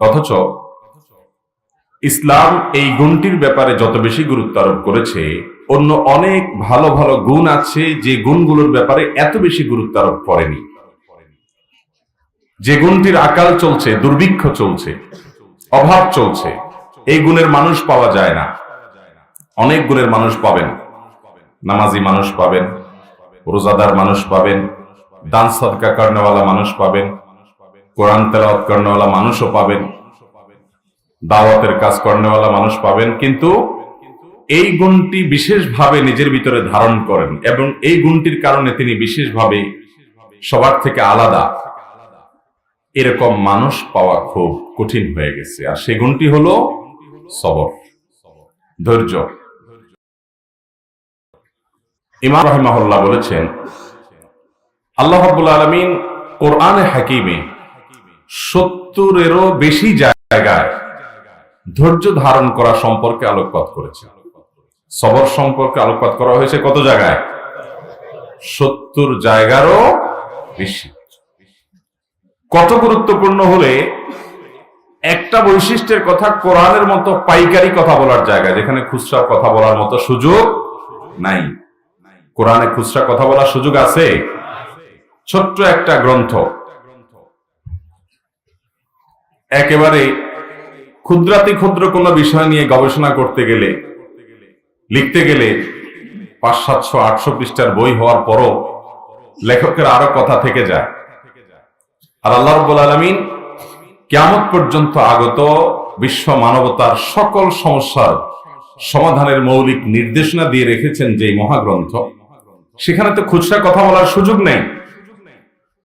অথচ ইসলাম এই গুণটির ব্যাপারে যত বেশি গুরুত্ব আরোপ করেছে, অন্য অনেক ভালো ভালো গুণ আছে যে গুণগুলোর ব্যাপারে এত বেশি গুরুত্ব আরোপ করেনি। যে গুণটির আকাল চলছে, দুর্ভিক্ষ চলছে, অভাব চলছে, এই গুণের মানুষ পাওয়া যায় না। অনেক গুণের মানুষ পাবেন। নামাজি মানুষ পাবেন, রোজাদার মানুষ পাবেন, দান সদকা কর্নেওয়ালা মানুষ পাবেন কোরআন তেলাওয়াত কর্নেওয়ালা মানুষও পাবেন, দাওয়াতের কাজ কর্নেওয়ালা মানুষ পাবেন, কিন্তু এই গুণটি বিশেষভাবে নিজের ভিতরে ধারণ করেন এবং এই গুণটির কারণে তিনি বিশেষভাবে সবার থেকে আলাদা। এরকম মানুষ পাওয়া খুব কঠিন হয়ে গেছে। আর সেই গুণটি হলো সবর, ধৈর্য। ইমাম রহমাহুল্লাহ বলেছেন, আল্লাহ রাব্বুল আলামিন কোরআনে হাকিমে সত্তরেরও বেশি জায়গায় ধৈর্য ধারণ করা সম্পর্কে আলোকপাত করেছে। সবর সম্পর্কে আলোকপাত করা হয়েছে কত জায়গায়? সত্তর জায়গারও বেশি। কত গুরুত্বপূর্ণ হলে একটা বৈশিষ্ট্যের কথা কোরআনের মতো পাইকারি কথা বলার জায়গা, যেখানে খুচরা কথা বলার মতো সুযোগ নাই। কোরআনে খুচরা কথা বলার সুযোগ আছে? ছোট্ট একটা গ্রন্থ একেবারে ক্ষুদ্রাতি ক্ষুদ্র কোনো বিষয় নিয়ে গবেষণা করতে গেলে, লিখতে গেলে পাঁচ সাতশো আটশো পৃষ্ঠার বই হওয়ার পরও লেখকের আরও কথা থেকে যায়। আর আল্লাহ রব্বুল আলমিন কেমন পর্যন্ত আগত বিশ্ব মানবতার সকল সমস্যার সমাধানের মৌলিক নির্দেশনা দিয়ে রেখেছেন যে মহাগ্রন্থ। সেখানে তো খুচরা কথা বলার সুযোগ নেই।